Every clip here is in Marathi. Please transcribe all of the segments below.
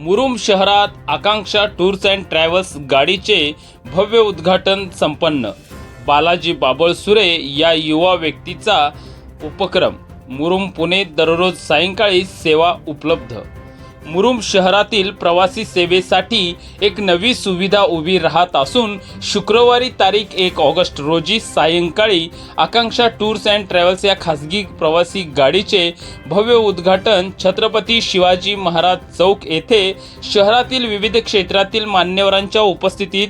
मुरुम शहरात आकांक्षा टूर्स अँड ट्रॅव्हल्स गाडीचे भव्य उद्घाटन संपन्न. बालाजी बाबळसुरे या युवा व्यक्तीचा उपक्रम. मुरुम पुणे दररोज सायंकाळी सेवा उपलब्ध. मुरुम शहरातील प्रवासी सेवेसाठी एक नवी सुविधा उभी राहत असून शुक्रवारी तारीख एक ऑगस्ट रोजी सायंकाळी आकांक्षा टूर्स अँड ट्रॅव्हल्स या खासगी प्रवासी गाडीचे भव्य उद्घाटन छत्रपती शिवाजी महाराज चौक येथे शहरातील विविध क्षेत्रातील मान्यवरांच्या उपस्थितीत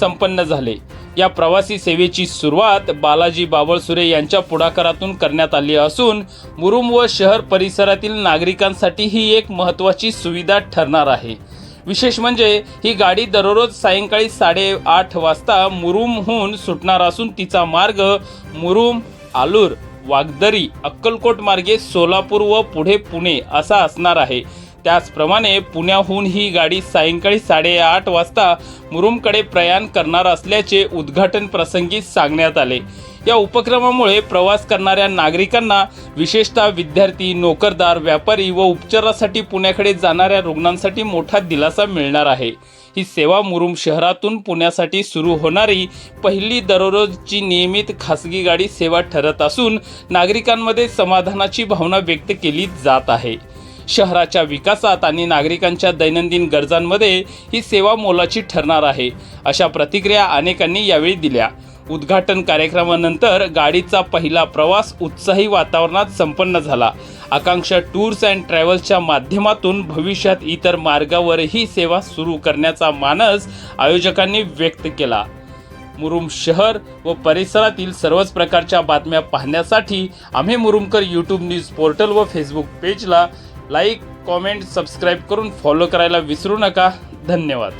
संपन्न झाले. या प्रवासी सेवेची सुरुवात बालाजी बाबळसुरे यांच्या पुढाकारातून करण्यात आली असून मुरुम व शहर परिसरातील नागरिकांसाठी ही एक महत्त्वाची सुविधा ठरणार आहे. विशेष म्हणजे ही गाडी दररोज सायंकाळी साडेआठ वाजता मुरुमहून सुटणार असून तिचा मार्ग मुरुम आलूर वागदरी अक्कलकोट मार्गे सोलापूर व पुढे पुणे असा असणार आहे. त्याचप्रमाणे पुण्याहून ही गाडी सायंकाळी साडेआठ वाजता मुरुमकडे प्रयाण करणार असल्याचे उद्घाटन प्रसंगी सांगण्यात आले. या उपक्रमामुळे प्रवास करणाऱ्या नागरिकांना विशेषतः विद्यार्थी नोकरदार व्यापारी व उपचारासाठी पुण्याकडे जाणाऱ्या रुग्णांसाठी मोठा दिलासा मिळणार आहे. ही सेवा मुरुम शहरातून पुण्यासाठी सुरू होणारी पहिली दररोजची नियमित खासगी गाडी सेवा ठरत असून नागरिकांमध्ये समाधानाची भावना व्यक्त केली जात आहे. शहराच्या विकासात आणि नागरिकांच्या दैनंदिन गरजांमध्ये ही सेवा मोलाची ठरणार आहे. अशा प्रतिक्रिया अनेकांनी यावेळी दिल्या. उद्घाटन कार्यक्रमानंतर गाडीचा पहिला प्रवास उत्साही वातावरणात संपन्न झाला. आकांक्षा टूर्स अँड ट्रॅव्हल्सच्या माध्यमातून भविष्यात इतर मार्गावरही सेवा सुरू करण्याचा मानस आयोजकांनी व्यक्त केला. मुरुम शहर व परिसरातील सर्वच प्रकारच्या बातम्या पाहण्यासाठी आम्ही मुरुमकर यूट्यूब न्यूज पोर्टल व फेसबुक पेजला लाईक कॉमेंट सबस्क्राईब करून फॉलो करायला विसरू नका. धन्यवाद.